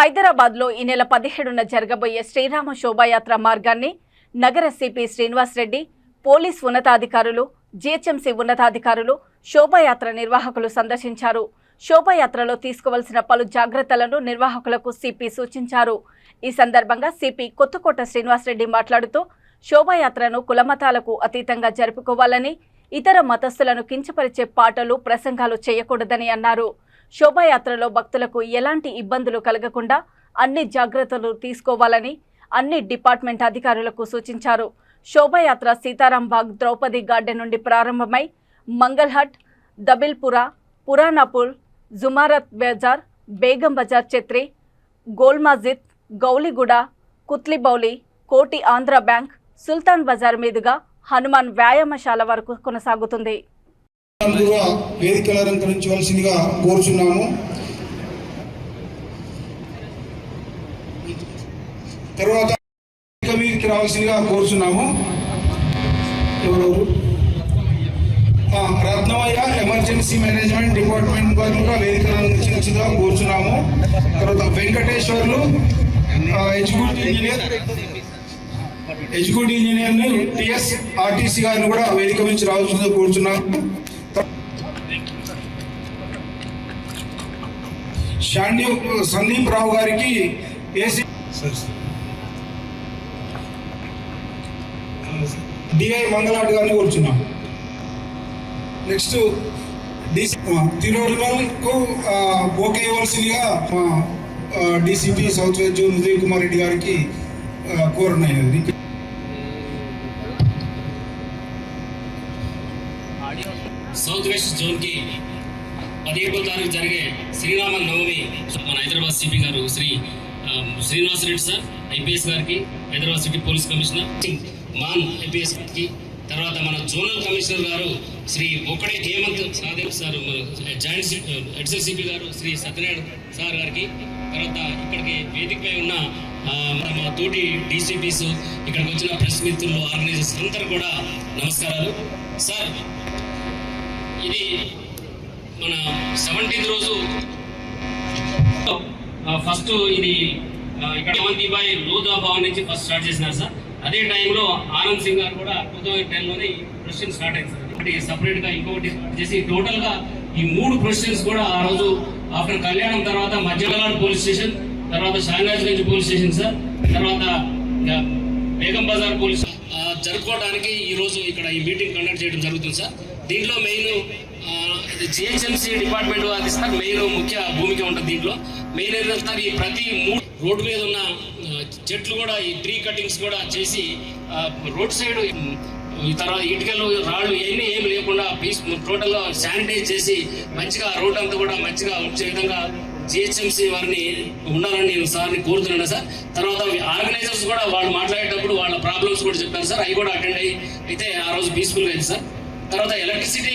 హైదరాబాద్లో ఈ నెల పదిహేడున జరగబోయే శ్రీరామ శోభాయాత్ర మార్గాన్ని నగర సిపి శ్రీనివాస్ రెడ్డి పోలీస్ ఉన్నతాధికారులు జీహెచ్ఎంసీ ఉన్నతాధికారులు శోభాయాత్ర నిర్వాహకులు సందర్శించారు. శోభాయాత్రలో తీసుకోవాల్సిన పలు జాగ్రత్తలను నిర్వాహకులకు సిపి సూచించారు. ఈ సందర్భంగా సిపి కొత్తకోట శ్రీనివాస్ రెడ్డి మాట్లాడుతూ శోభాయాత్రను కులమతాలకు అతీతంగా జరుపుకోవాలని ఇతర మతస్థులను కించపరిచే పాటలు ప్రసంగాలు చేయకూడదని అన్నారు. శోభాయాత్రలో భక్తులకు ఎలాంటి ఇబ్బందులు కలగకుండా అన్ని జాగ్రత్తలు తీసుకోవాలని అన్ని డిపార్ట్మెంట్ అధికారులకు సూచించారు. శోభాయాత్ర సీతారాం బాగ్ ద్రౌపది గార్డెన్ నుండి ప్రారంభమై మంగల్హట్ దబిల్పురా పురానాపూల్ జుమారత్ బజార్ బేగం బజార్ ఛత్రి గోల్ మస్జిద్ గౌలిగూడ కుత్లిబౌలి కోటి ఆంధ్ర బ్యాంక్ సుల్తాన్ బజార్ మీదుగా హనుమాన్ వ్యాయామశాల వరకు కొనసాగుతుంది. అందరూ వేదికలు అలంకరించవలసిందిగా కోరుచున్నాము. తర్వాత మీదకి రావాల్సిందిగా కోరుచున్నాము. ఎవరెవరు? రత్నమయ్య ఎమర్జెన్సీ మేనేజ్మెంట్ డిపార్ట్మెంట్ వారు కూడా వేదికలు అలంకరించవలసిందిగా కోరుచున్నాము. తర్వాత Venkateswarlu executive engineer executive engineer TS RTC గారిని కూడా వేదిక నుంచి రావాల్సిందిగా కోరుచున్నాము. శాండి సందీప్ రావు గారికి ఏసీ డిఐ మంగళాట్ గారిని కూర్చున్నాం. నెక్స్ట్ డిసి తిరువల్కు ఓకే ఇవ్వాల్సిందిగా DCP south zone Uday Kumar Reddy గారికి కోరనైనది సౌత్ వెస్ట్ జోన్కి పదిహేడో తారీఖు జరిగే శ్రీరామ నవమి మన హైదరాబాద్ సిపి గారు శ్రీ శ్రీనివాస్ రెడ్డి సార్ ఐపీఎస్ గారికి హైదరాబాద్ సిటీ పోలీస్ కమిషనర్ మాన్ ఐపీఎస్ గారికి తర్వాత మన జోనల్ కమిషనర్ గారు శ్రీ ఒక్కడే Hemanth Sadev sir joint additional CP గారు శ్రీ సత్యనారాయణ సార్ గారికి తర్వాత ఇక్కడికి వేదికపై ఉన్న మన మా తోటి డీసీపీస్ ఇక్కడికి వచ్చిన ప్రెస్ మిత్రులు ఆర్గనైజర్స్ అందరూ కూడా నమస్కారాలు. సార్ ఇది మన సెవెంటీన్త్ రోజు. ఫస్ట్ ఇది ఇక్కడ బాయ్ లోదా భవన్ నుంచి ఫస్ట్ స్టార్ట్ చేసినారు సార్. అదే టైంలో ఆనంద్ సింగ్ గారు కూడా టూ థౌజండ్ టెన్లోనే ఈ ప్రొసెషన్ స్టార్ట్ అయింది సార్. ఒకటి సపరేట్గా ఇంకొకటి స్టార్ట్ చేసి టోటల్గా ఈ మూడు ప్రొసెషన్స్ కూడా ఆ రోజు ఆఫ్టర్ కళ్యాణం తర్వాత మధ్యలాడ్ పోలీస్ స్టేషన్ తర్వాత షాహనాజ్ పోలీస్ స్టేషన్ సార్ తర్వాత బేగం బజార్ పోలీస్ జరుపుకోవడానికి ఈ రోజు ఇక్కడ ఈ మీటింగ్ కండక్ట్ చేయడం జరుగుతుంది సార్. దీంట్లో మెయిన్ జిహెచ్ఎంసీ డిపార్ట్మెంట్ వారు ఇస్తారు మెయిన్ ముఖ్య భూమిక ఉంటుంది దీంట్లో. మెయిన్ ఏంటంటే సార్ ఈ ప్రతి మూడు రోడ్డు మీద ఉన్న చెట్లు కూడా ఈ ట్రీ కటింగ్స్ కూడా చేసి రోడ్ సైడ్ తర్వాత ఇటుకలు రాళ్ళు ఇవన్నీ ఏమి లేకుండా పీస్ టోటల్గా శానిటైజ్ చేసి మంచిగా రోడ్ అంతా కూడా మంచిగా వచ్చే విధంగా జిహెచ్ఎంసీ వారిని ఉండాలని నేను సార్ని కోరుతున్నాను సార్. తర్వాత ఆర్గనైజర్స్ కూడా వాళ్ళు మాట్లాడేటప్పుడు వాళ్ళ ప్రాబ్లమ్స్ కూడా చెప్పారు సార్. అవి కూడా అటెండ్ అయ్యి అయితే ఆ రోజు పీస్ఫుల్గా అయింది సార్. తర్వాత ఎలక్ట్రిసిటీ